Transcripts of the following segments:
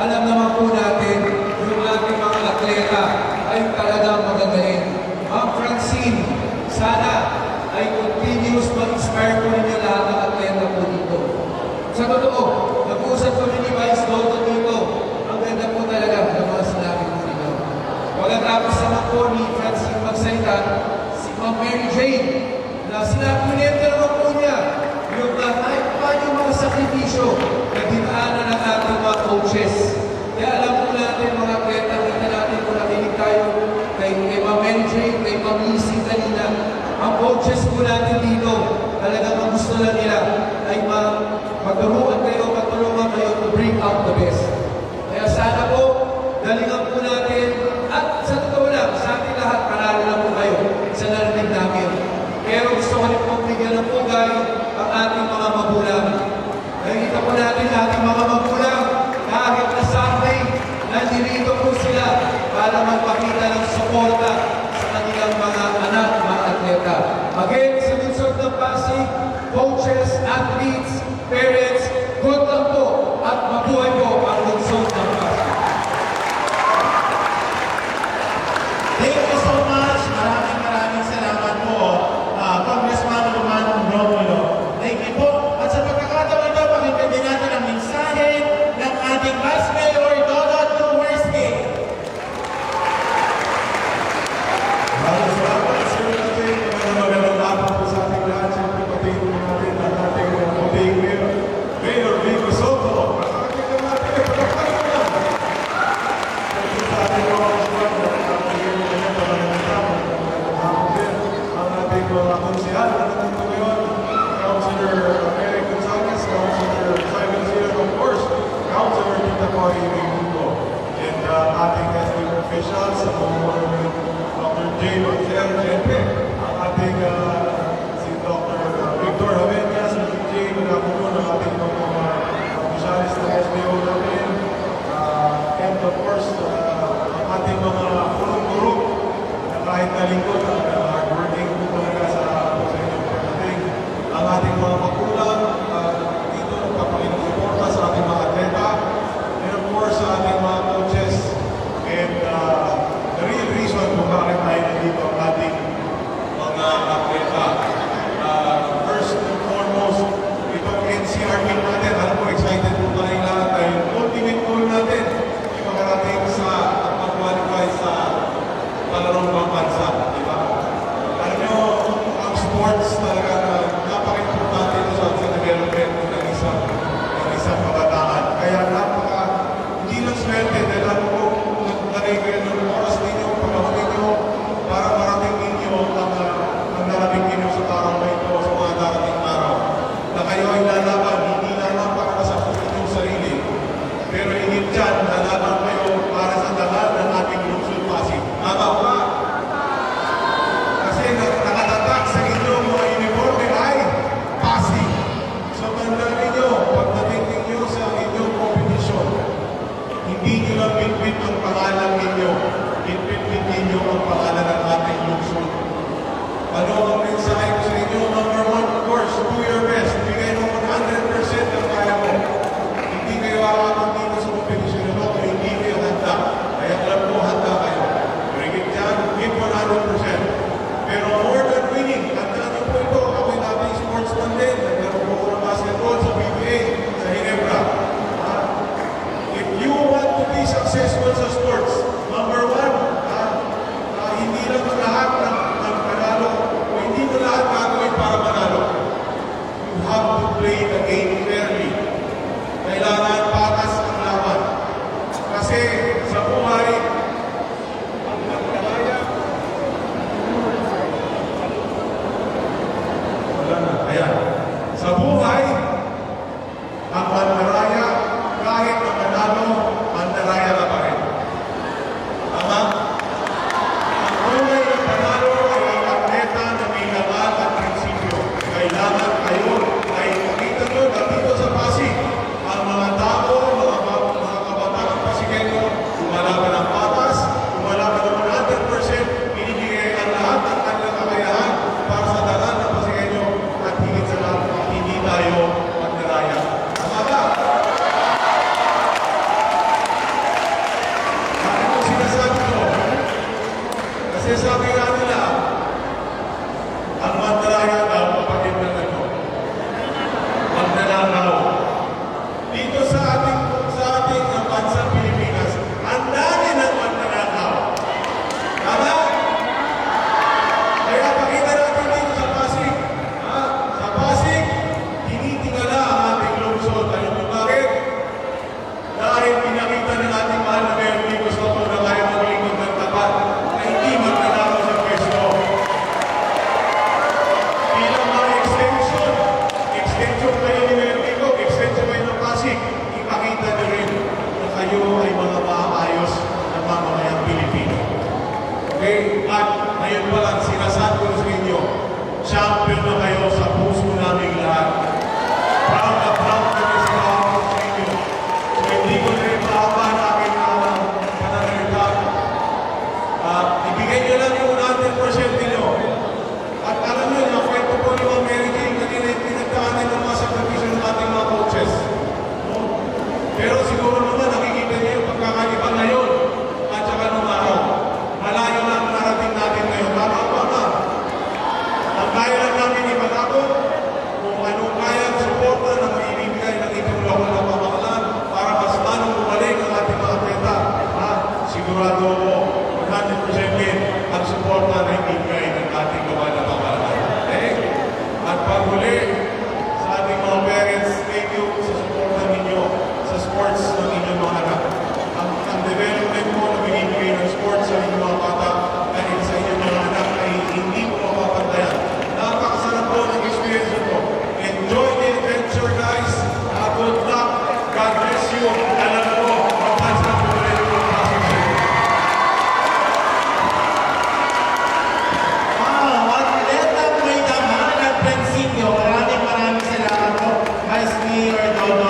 Alam naman po natin, yung ating mga atleta ay talagang magagaling. Ma'am Francine, sana ay continuous mag-inspire po ninyo lahat ng atleta po dito. Sa totoo, nag-uusap kami ni Vice Lotto dito. Ang ganda po talaga ng mga sinabi po dito. Pagkatapos naman po ni Francine magsalita, si Ma'am Mary Jane, na sinabi niya naman po niya, yung ah, kahit pa yung mga sakripisyo na dinaanan ng ating mga coaches para magpakita ng suporta sa kanilang mga anak, mga atleta. Again, sa Lungsod ng Pasig, coaches, athletes, parents, ating mga purong-purong na kahit na lingkod inpit ng pangalan ninyo. Inpit din ninyo ang pangalan ng ating lungsod. Ano ang mensahe ko sa inyo? Number one, of course, do your best. Lord.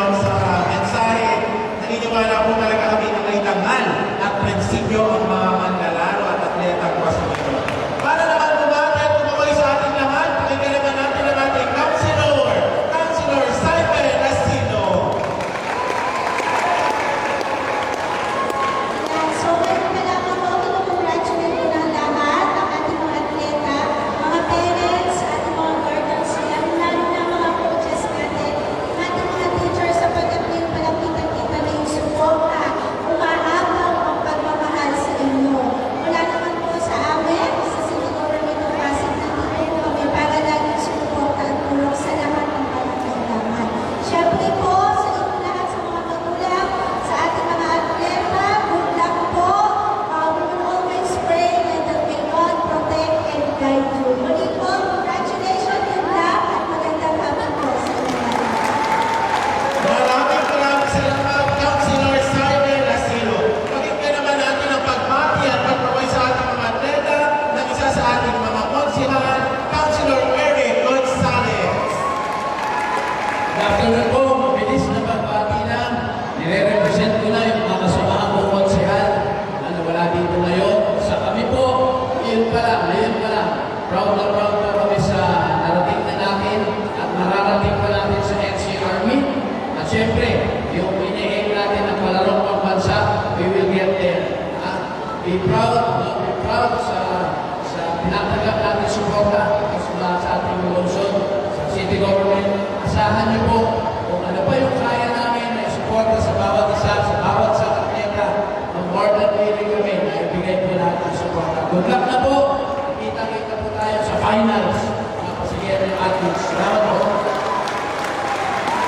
After na pagbati lang. Nire-represent ko na yung mga kasamahan ko konsehal na nawala dito ngayon. Sa kami po, iyon pa lang, ngayon pa Good luck na po. Kita-kita po tayo sa finals. Mga pasigyan ng ating salamat po.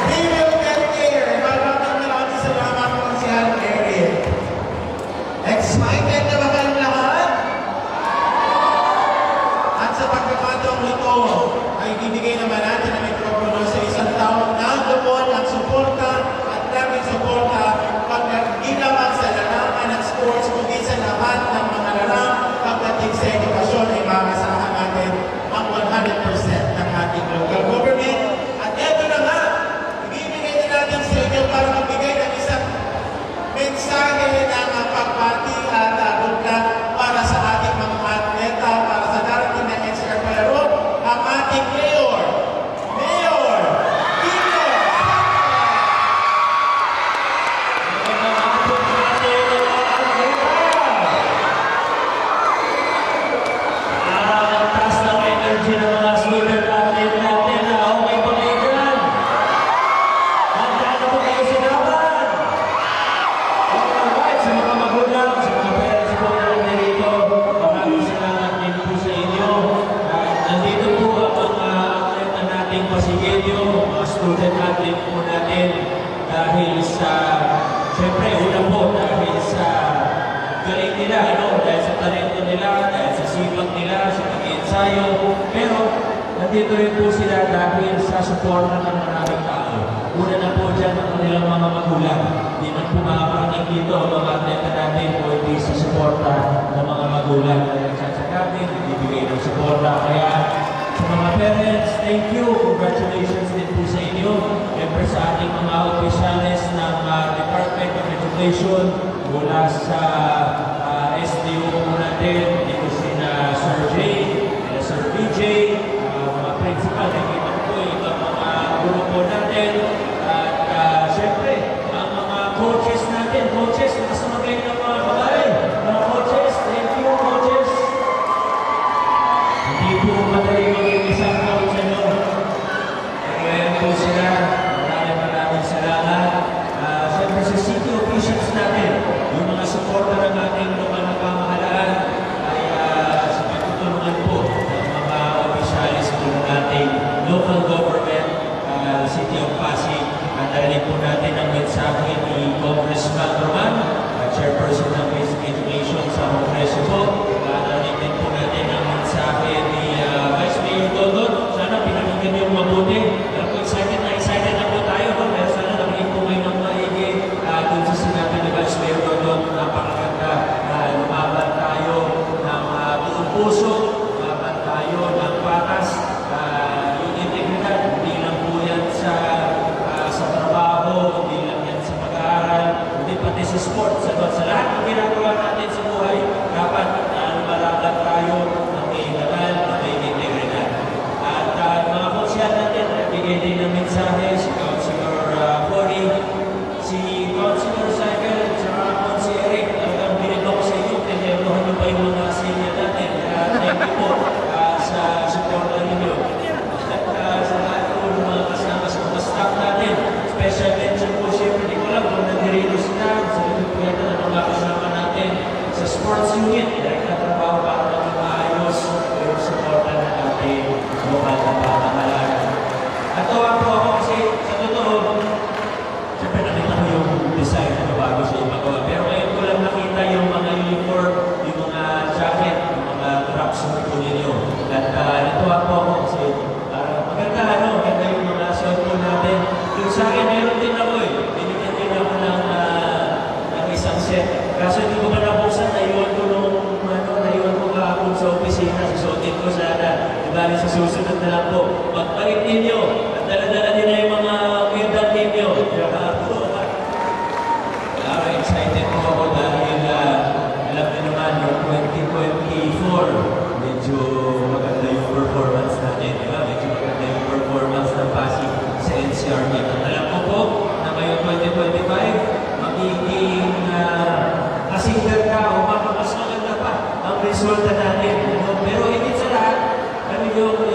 Premium Dedicator, maraming maraming salamat po si Anne Excited tayo, pero nandito rin po sila dahil sa suporta ng maraming tao. Una na po dyan ang kanilang mga magulang. Hindi na po makaparating dito ang mga atleta natin o hindi sa suporta ng mga magulang na nagsasagamit, ibigay ng suporta. Kaya sa mga parents, thank you. Congratulations din po sa inyo. Siyempre sa ating mga officials ng uh, Department of Education mula sa ah, uh, SDO po natin, Gracias. Luis Cab, sa Olympiada na nakakasama natin sa sports unit. kasalanan. Dahil sa susunod na lang po, pagbalik ninyo at daladala nyo yung mga windang ninyo. Uh, uh, excited po ako dahil uh, alam niyo naman, yung 2024, medyo maganda yung performance natin, di? Medyo maganda yung performance ng Pasig sa NCRB. At alam ko po na ngayong 2025, magiging ah, uh, kasing ka o makakas maganda pa ang resulta 고요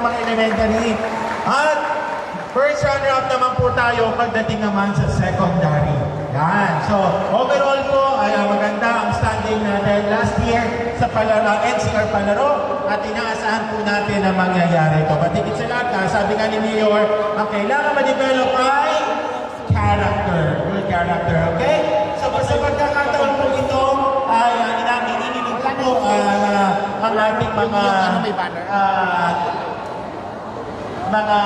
ng mga elementary. At first runner-up naman po tayo pagdating naman sa secondary. Yan. So, overall po, ay ah, maganda ang standing natin last year sa palaro, NCR Palaro at inaasahan po natin na mangyayari ito. Patikit sa lahat, na, sabi nga ni Mayor, ang kailangan ma-develop ay character. Good character, okay? So, sa pagkakataon po ito, ay ah, uh, inamin, ininig po uh, ang ating mga uh, mga